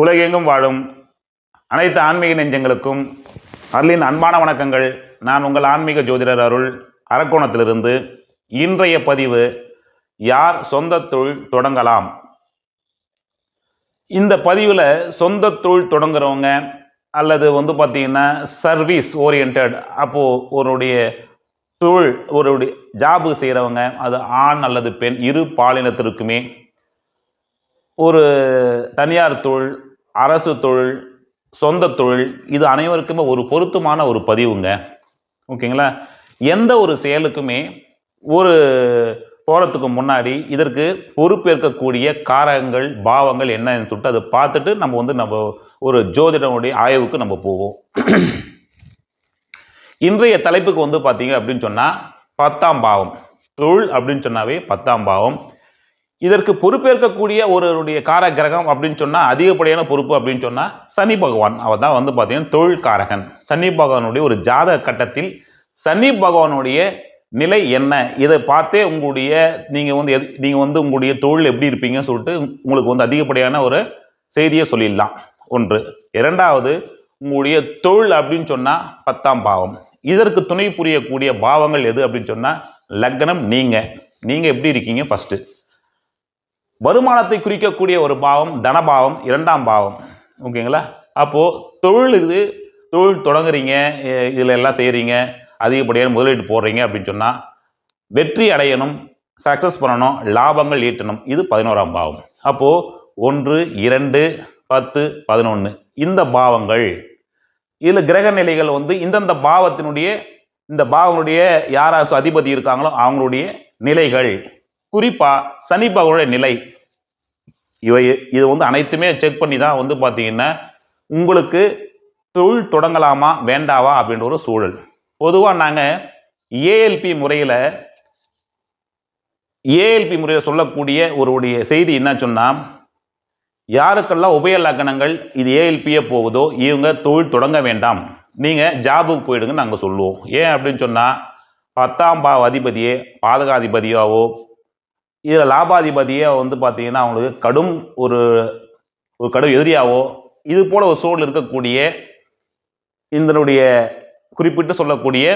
உலகெங்கும் வாழும் அனைத்து ஆன்மீக நெஞ்சங்களுக்கும் அருளின் அன்பான வணக்கங்கள். நான் உங்கள் ஆன்மீக ஜோதிடர் அருள் அரக்கோணத்திலிருந்து இன்றைய பதிவு யார் சொந்த தொழில் தொடங்கலாம்? இந்த பதிவில் சொந்த தொழில் தொடங்குறவங்க அல்லது வந்து பார்த்திங்கன்னா சர்வீஸ் ஓரியன்ட் அப்போது ஒருடைய தொழில் ஒரு ஜாபு செய்கிறவங்க அது ஆண் அல்லது பெண் இரு பாலினத்திற்குமே ஒரு தனியார் தொழில் அரசு தொழில் சொந்த தொழில் இது அனைவருக்குமே ஒரு பொருத்தமான ஒரு பதிவுங்க. ஓகேங்களா? எந்த ஒரு செயலுக்குமே ஒரு போகிறதுக்கு முன்னாடி இதற்கு பொறுப்பேற்கக்கூடிய காரகங்கள் பாவங்கள் என்னன்னு சொல்லிட்டு அதை பார்த்துட்டு நம்ம வந்து நம்ம ஒரு ஜோதிடனுடைய ஆய்வுக்கு நம்ம போவோம். இன்றைய தலைப்புக்கு வந்து பார்த்தீங்க அப்படின்னு சொன்னால் பத்தாம் பாவம். தொழில் அப்படின்னு சொன்னாவே பத்தாம் பாவம். இதற்கு பொறுப்பேற்கக்கூடிய ஒருவருடைய கார கிரகம் அப்படின்னு சொன்னால் அதிகப்படியான பொறுப்பு அப்படின்னு சொன்னால் சனி பகவான். அவர் தான் வந்து பார்த்தீங்கன்னா தொழில் காரகன் சனி பகவானுடைய ஒரு ஜாதக கட்டத்தில் சனி பகவானுடைய நிலை என்ன? இதை பார்த்தே உங்களுடைய நீங்கள் வந்து எது நீங்கள் வந்து உங்களுடைய தொழில் எப்படி இருப்பீங்கன்னு சொல்லிட்டு உங்களுக்கு வந்து அதிகப்படியான ஒரு செய்தியை சொல்லிடலாம். ஒன்று. இரண்டாவது உங்களுடைய தொழில் அப்படின்னு சொன்னால் பத்தாம் பாவம். இதற்கு துணை புரியக்கூடிய பாவங்கள் எது அப்படின்னு சொன்னால் லக்னம் நீங்கள் நீங்கள் எப்படி இருக்கீங்க? ஃபஸ்ட்டு வருமானத்தை குறிக்கக்கூடிய ஒரு பாவம் தனபாவம் இரண்டாம் பாவம். ஓகேங்களா? அப்போது தொழில் இது தொழில் தொடங்குறீங்க இதில் எல்லாம் செய்கிறீங்க அதிகப்படியான முதலீடு போடுறீங்க அப்படின்னு சொன்னால் வெற்றி அடையணும் சக்ஸஸ் பண்ணணும் லாபங்கள் ஈட்டணும். இது பதினோராம் பாவம். அப்போது ஒன்று இரண்டு பத்து பதினொன்று இந்த பாவங்கள். இதில் கிரக நிலைகள் வந்து இந்தந்த பாவத்தினுடைய இந்த பாவங்களுடைய யார் அதிபதி இருக்காங்களோ அவங்களுடைய நிலைகள். குறிப்பாக சனி பகவானுடைய நிலை. இவை இது வந்து அனைத்துமே செக் பண்ணி தான் வந்து பார்த்தீங்கன்னா உங்களுக்கு தொழில் தொடங்கலாமா வேண்டாவா அப்படின்ற ஒரு சூழல். பொதுவாக நாங்கள் ஏஎல்பி முறையில் ஏஎல்பி முறையில் சொல்லக்கூடிய ஒருடைய செய்தி என்ன சொன்னால் யாருக்கெல்லாம் உபய லக்கணங்கள் இது ஏஎல்பியே போகுதோ இவங்க தொழில் தொடங்க வேண்டாம். நீங்கள் ஜாபுக்கு போயிடுங்கன்னு நாங்கள் சொல்லுவோம். ஏன் அப்படின்னு சொன்னால் பத்தாம் பாவ அதிபதியே பாதகாதிபதியாவோ இதில் லாபாதிபதியே வந்து பார்த்தீங்கன்னா அவங்களுக்கு கடும் ஒரு ஒரு கடும் எதிரியாவோ இது போல ஒரு சூழல் இருக்கக்கூடிய இதனுடைய குறிப்பிட்டு சொல்லக்கூடிய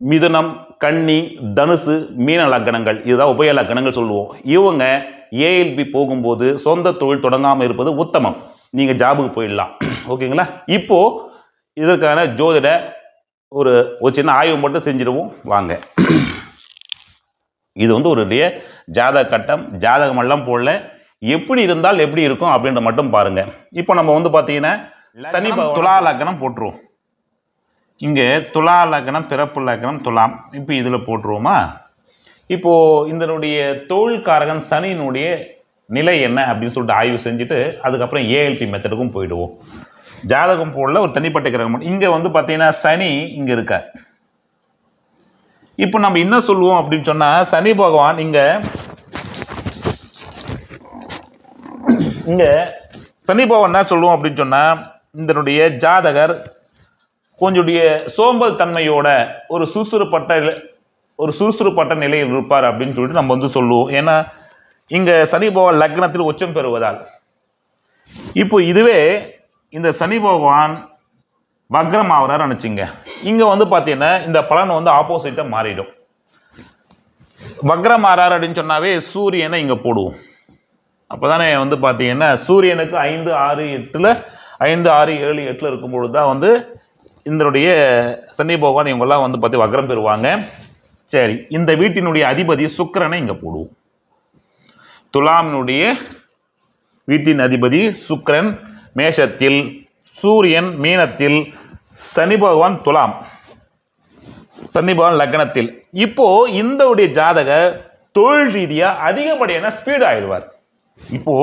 மிதுனம் கன்னி தனுசு மீன லக்கணங்கள் இதுதான் உபய லக்கணங்கள் சொல்லுவோம். இவங்க ஏஎல்பி போகும்போது சொந்த தொழில் தொடங்காமல் இருப்பது உத்தமம். நீங்கள் ஜாபுக்கு போயிடலாம். ஓகேங்களா? இப்போது இதற்கான ஜோதிட ஒரு ஒரு சின்ன ஆய்வு மட்டும் செஞ்சிடுவோம் வாங்க. இது வந்து ஒரு ஜாதக கட்டம் ஜாதகம் எல்லாம் போடல. எப்படி இருந்தால் எப்படி இருக்கும் அப்படின்ற மட்டும் பாருங்க. இப்போ நம்ம வந்து பார்த்தீங்கன்னா சனி துலா லக்னம் போட்டுருவோம். இங்கே துலா லக்னம் பிறப்பு லக்னம் துலாம். இப்போ இதில் போட்டுருவோமா? இப்போ இதனுடைய தொழில்காரகன் சனியினுடைய நிலை என்ன அப்படின்னு சொல்லிட்டு ஆய்வு செஞ்சுட்டு அதுக்கப்புறம் ஏஎல்டி மெத்தடுக்கும் போயிடுவோம். ஜாதகம் போடல ஒரு தனிப்பட்ட கிரகம். இங்கே வந்து பார்த்தீங்கன்னா சனி இங்கே இருக்கார். இப்போ நம்ம என்ன சொல்லுவோம் அப்படின்னு சொன்னால் சனி பகவான் இங்கே இங்கே சனி பகவான் என்ன சொல்லுவோம் அப்படின்னு சொன்னால் இதனுடைய ஜாதகர் கொஞ்சுடைய சோம்பல் தன்மையோட ஒரு சுறுசுறுப்பட்ட ஒரு சுறுசுறுப்பட்ட நிலையில் இருப்பார் அப்படின்னு சொல்லிட்டு நம்ம வந்து சொல்லுவோம். ஏன்னா இங்கே சனி பகவான் லக்னத்தில் உச்சம் பெறுவதால். இப்போ இதுவே இந்த சனி பகவான் வக்ரம் ஆகிறார் நினச்சிங்க இங்கே வந்து பார்த்தீங்கன்னா இந்த பலன் வந்து ஆப்போசிட்டாக மாறிடும். வக்ரம் ஆறார் அப்படின்னு சொன்னாவே சூரியனை இங்கே போடுவோம். அப்போ தானே வந்து பார்த்தீங்கன்னா சூரியனுக்கு ஐந்து ஆறு எட்டில் ஐந்து ஆறு ஏழு எட்டில் இருக்கும்பொழுது தான் வந்து இதனுடைய சனி பகவான் இவங்கெல்லாம் வந்து பார்த்து வக்ரம் பெறுவாங்க. சரி இந்த வீட்டினுடைய அதிபதி சுக்கரனை இங்கே போடுவோம். துலாமினுடைய வீட்டின் அதிபதி சுக்கரன் மேஷத்தில் சூரியன் மீனத்தில் சனி பகவான் துலாம். சனி பகவான் லக்னத்தில். இப்போ இந்த உடைய ஜாதக தொழில் ரீதியாக அதிகப்படியான ஸ்பீடு ஆயிடுவார். இப்போ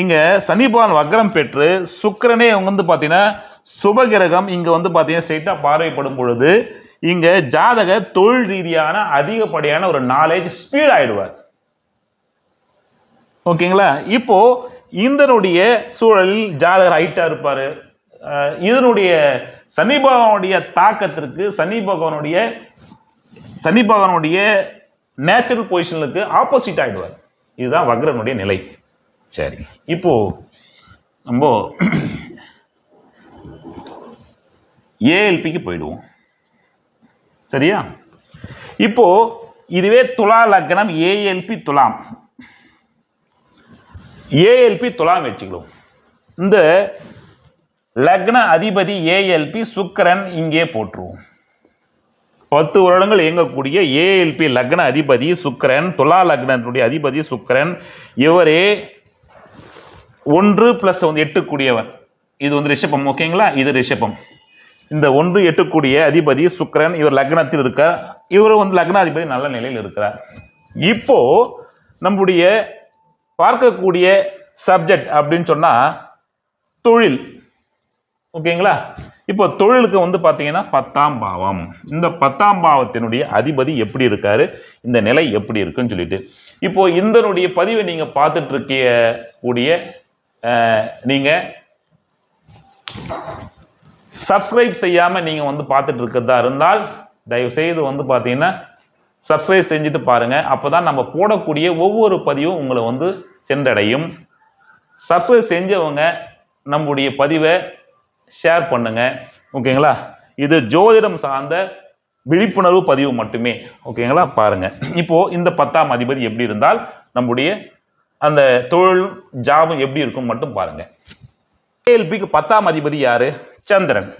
இங்க சனி பகவான் வக்ரம் பெற்று சுக்கரனே அவங்க வந்து பார்த்தீங்கன்னா சுபகிரகம் இங்க வந்து பார்த்தீங்கன்னா ஸ்ட்ரைட்டா பார்வைப்படும் பொழுது இங்க ஜாதக தொழில் ரீதியான அதிகப்படியான ஒரு நாலேஜ் ஸ்பீட் ஆயிடுவார். ஓகேங்களா? இப்போ இந்தனுடைய சூழலில் ஜாதகர் ஹைட்டா இருப்பாரு. இதனுடைய சனி பகவானுடைய தாக்கத்திற்கு சனி பகவானுடைய சனி பகவானுடைய நேச்சுரல் பொசிஷனுக்கு ஆப்போசிட் ஆகிடுவார் இதுதான் வக்ரனுடைய நிலை. சரி. இப்போ நம்ம ஏஎல்பிக்கு போயிடுவோம். சரியா? இப்போ இதுவே துலா லக்னம் ஏஎல்பி துலாம். ஏஎல்பி துலாம் வச்சுக்கிறோம் இந்த லக்ன அதிபதி ஏஎல்பி சுக்கரன் இங்கே போட்டுருவோம் பத்து வருடங்கள் இயங்கக்கூடிய ஏஎல்பி லக்ன அதிபதி சுக்கரன் துலா லக்னத்துடைய அதிபதி சுக்கரன் இவரே ஒன்று பிளஸ் வந்து எட்டுக்கூடியவன் இது வந்து ரிஷபம் ஓகேங்களா? இது ரிஷபம். இந்த ஒன்று எட்டுக்கூடிய அதிபதி சுக்கரன் இவர் லக்னத்தில் இருக்கார். இவர் வந்து லக்னாதிபதி நல்ல நிலையில் இருக்கிறார். இப்போ நம்முடைய பார்க்கக்கூடிய சப்ஜெக்ட் அப்படின்னு சொன்னால் தொழில். ஓகேங்களா இப்போ தொழிலுக்கு வந்து பார்த்தீங்கன்னா பத்தாம் பாவம். இந்த பத்தாம் பாவத்தினுடைய அதிபதி எப்படி இருக்காரு? இந்த நிலை எப்படி இருக்குன்னு சொல்லிட்டு. இப்போ இந்தனுடைய பதிவை நீங்க பார்த்துட்டு இருக்கிய கூடிய அஹ், நீங்க சப்ஸ்கிரைப் செய்யாம நீங்க வந்து பார்த்துட்டு இருக்கிறதா இருந்தால் தயவு செய்து வந்து பார்த்தீங்கன்னா சப்ஸ்கிரைப் செஞ்சுட்டு பாருங்க. அப்பதான் நம்ம போடக்கூடிய ஒவ்வொரு பதிவும் உங்களை வந்து சென்றடையும். சப்ஸ்கிரைப் செஞ்சவங்க நம்முடைய பதிவை ஷேர் பண்ணுங்க. ஓகேங்களா இது ஜோதிடம் சார்ந்த விழிப்புணர்வு பதிவு மட்டுமே. ஓகேங்களா பாருங்க. இப்போ இந்த பத்தாம் அதிபதி எப்படி இருந்தால் நம்முடைய அந்த தொழில் ஜாபம் எப்படி இருக்கும் மட்டும் பாருங்க. கேஎல்பிக்கு பத்தாம் அதிபதி யாரு? சந்திரன்.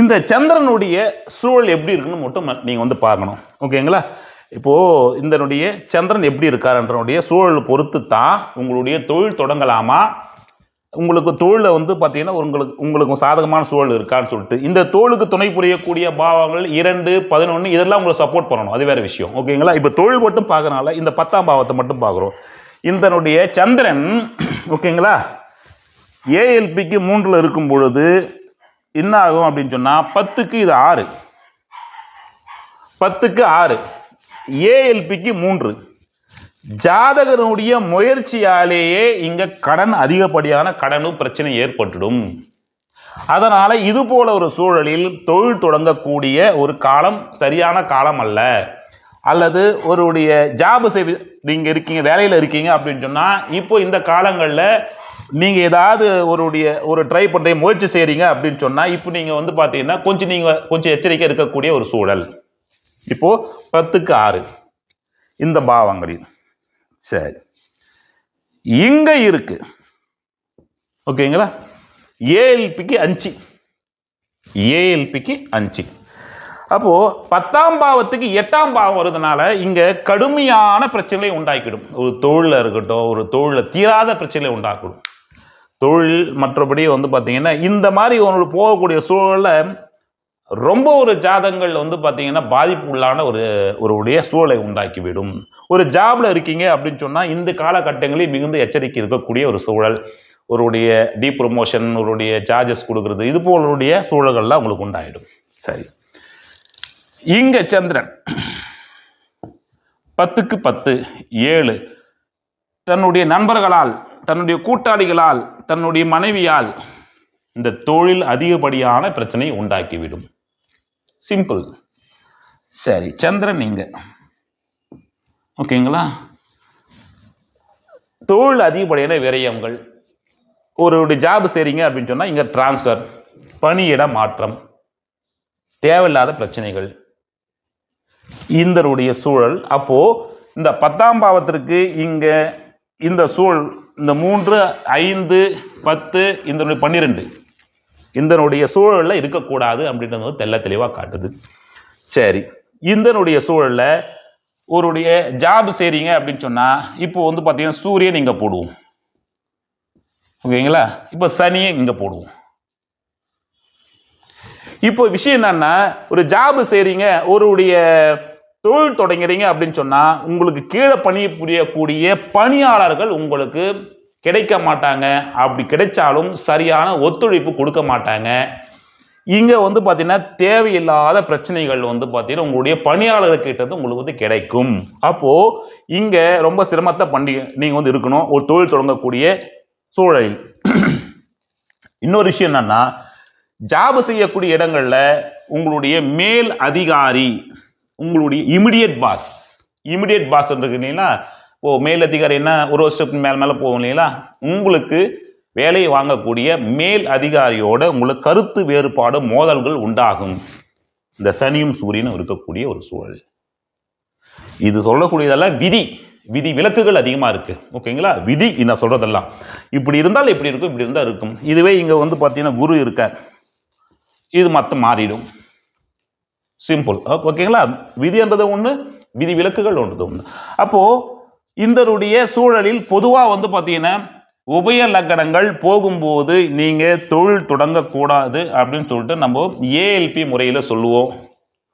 இந்த சந்திரனுடைய சூழல் எப்படி இருக்குன்னு மட்டும் நீங்க வந்து பார்க்கணும். ஓகேங்களா இப்போ இதனுடைய சந்திரன் எப்படி இருக்காருன்றனுடைய சூழல் பொறுத்து தான் உங்களுடைய தொழில் தொடங்கலாமா? உங்களுக்கு தொழிலில் வந்து பார்த்தீங்கன்னா உங்களுக்கு உங்களுக்கு சாதகமான சூழல் இருக்கான்னு சொல்லிட்டு இந்த தோளுக்கு துணை புரியக்கூடிய பாவங்கள் இரண்டு பதினொன்று இதெல்லாம் உங்களுக்கு சப்போர்ட் பண்ணணும். அது வேறு விஷயம். ஓகேங்களா? இப்போ தொழில் மட்டும் பார்க்கறனால இந்த பத்தாம் பாவத்தை மட்டும் பார்க்குறோம். இதனுடைய சந்திரன் ஓகேங்களா? ஏஎல்பிக்கு மூன்றில் இருக்கும் பொழுது என்ன ஆகும் அப்படின்னு சொன்னால் பத்துக்கு இது ஆறு. பத்துக்கு ஆறு. ஏஎல்பிக்கு மூன்று. ஜாதகனுடைய முயற்சியாலேயே இங்க கடன் அதிகப்படியான கடனும் பிரச்சனை ஏற்பட்டுடும். அதனால இது போல ஒரு சூழலில் தொழில் தொடங்கக்கூடிய ஒரு காலம் சரியான காலம் அல்ல. அல்லது ஒருடைய ஜாப் செய்து நீங்கள் இருக்கீங்க வேலையில் இருக்கீங்க அப்படின்னு சொன்னால் இப்போ இந்த காலங்களில் நீங்கள் ஏதாவது ஒருடைய ஒரு ட்ரை பண்ணுற முயற்சி செய்கிறீங்க அப்படின்னு சொன்னால் இப்போ நீங்கள் வந்து பார்த்தீங்கன்னா கொஞ்சம் நீங்கள் கொஞ்சம் எச்சரிக்கை இருக்கக்கூடிய ஒரு சூழல். இப்போது பத்துக்கு ஆறு. இந்த பாவங்களில் சரி. இங்க இருக்கு. ஓகேங்களா? ஏஎல்பிக்கு அஞ்சு. ஏஎல்பிக்கு அஞ்சு. அப்போ பத்தாம் பாவத்துக்கு எட்டாம் பாவம் வருதுனால இங்க கடுமையான பிரச்சனையை உண்டாக்கிடும். ஒரு தொழில இருக்கட்டும் ஒரு தொழில தீராத பிரச்சனையை உண்டாக்கிடும். தொழில் மற்றபடி வந்து பார்த்தீங்கன்னா இந்த மாதிரி உங்களுக்கு போகக்கூடிய சூழலில் ரொம்ப ஒரு ஜாதங்கள் வந்து பார்த்தீங்கன்னா பாதிப்பு உள்ளான ஒரு ஒருடைய சூழலை உண்டாக்கிவிடும். ஒரு ஜாபில் இருக்கீங்க அப்படின்னு சொன்னால் இந்த காலகட்டங்களில் மிகுந்த எச்சரிக்கை இருக்கக்கூடிய ஒரு சூழல் ஒருடைய டீ ப்ரொமோஷன் ஒருடைய சார்ஜஸ் கொடுக்கறது இது போலருடைய சூழல்கள்லாம் உங்களுக்கு உண்டாயிடும். சரி. இங்கே சந்திரன் பத்துக்கு பத்து ஏழு. தன்னுடைய நண்பர்களால் தன்னுடைய கூட்டாளிகளால் தன்னுடைய மனைவியால் இந்த தொழில் அதிகப்படியான பிரச்சனையை உண்டாக்கிவிடும். சிம்பிள் சரி சந்திரன் இங்க. ஓகேங்களா? தொழில் அதிகப்படியான விரயங்கள். ஒரு ஜாப் செய்றீங்க அப்படின்னு சொன்னால் இங்கே டிரான்ஸ்ஃபர் பணியிட மாற்றம் தேவையில்லாத பிரச்சனைகள். இந்தருடைய சூழல். அப்போது இந்த பத்தாம் பாவத்திற்கு இங்கே இந்த சூழல் இந்த மூன்று ஐந்து பத்து இந்த பன்னிரெண்டு. இந்தனுடைய சூழலில் இருக்கக்கூடாது அப்படின்றது வந்து தெள்ள தெளிவாக காட்டுது. சரி இந்தனுடைய சூழலில் ஒருடைய ஜாப் செய்கிறீங்க அப்படின்னு சொன்னால் இப்போ வந்து பார்த்தீங்கன்னா சூரியன் இங்கே போடுவோம். ஓகேங்களா? இப்போ சனியை இங்கே போடுவோம். இப்போ விஷயம் என்னன்னா ஒரு ஜாப் செய்கிறீங்க ஒருடைய தொழில் தொடங்குறீங்க அப்படின்னு சொன்னால் உங்களுக்கு கீழே பணி புரியக்கூடிய பணியாளர்கள் உங்களுக்கு கிடைக்க மாட்டாங்க. அப்படி கிடைச்சாலும் சரியான ஒத்துழைப்பு கொடுக்க மாட்டாங்க. இங்கே வந்து பார்த்தீங்கன்னா தேவையில்லாத பிரச்சனைகள் வந்து பார்த்தீங்கன்னா உங்களுடைய பணியாளர்கிட்ட வந்து உங்களுக்கு வந்து கிடைக்கும். அப்போது இங்கே ரொம்ப சிரமத்தை பண்ணி நீங்கள் வந்து இருக்கணும். ஒரு தொழில் தொடங்கக்கூடிய சூழலில். இன்னொரு விஷயம் என்னென்னா ஜாப் செய்யக்கூடிய இடங்களில் உங்களுடைய மேல் அதிகாரி உங்களுடைய இமிடியட் பாஸ் இமிடியட் பாஸ் இருக்குன்னா ஓ மேல் அதிகாரி என்ன ஒரு வருஷத்துக்கு மேலே மேலே போகும் இல்லைங்களா? உங்களுக்கு வேலையை வாங்கக்கூடிய மேல் அதிகாரியோட உங்களுக்கு கருத்து வேறுபாடு மோதல்கள் உண்டாகும். இந்த சனியும் சூரியனும் இருக்கக்கூடிய ஒரு சூழல். இது சொல்லக்கூடியதெல்லாம் விதி. விதி விலக்குகள் அதிகமாக இருக்குது ஓகேங்களா? விதி நான் சொல்கிறதெல்லாம் இப்படி இருந்தால் இப்படி இருக்கும்? இப்படி இருந்தால் இருக்கும். இதுவே இங்கே வந்து பார்த்தீங்கன்னா குரு இருக்க இது மற்ற மாறிடும். சிம்பிள் ஓகேங்களா? விதின்றது ஒன்று விதி விலக்குகள் ஒன்றது ஒன்று அப்போது இந்தருடைய சூழலில் பொதுவாக வந்து பார்த்தீங்கன்னா உபய லக்கணங்கள் போகும்போது நீங்கள் தொழில் தொடங்கக்கூடாது அப்படின்னு சொல்லிட்டு நம்ம ஏஎல்பி முறையில் சொல்லுவோம்.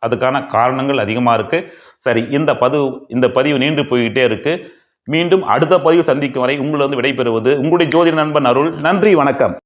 அதுக்கான காரணங்கள் அதிகமாக இருக்குது சரி இந்த பதிவு இந்த பதிவு நீண்டு போய்கிட்டே இருக்குது மீண்டும் அடுத்த பதிவு சந்திக்கும் வரை உங்களை வந்து விடைபெறுவது உங்களுடைய ஜோதிட நண்பன் அருள். நன்றி வணக்கம்.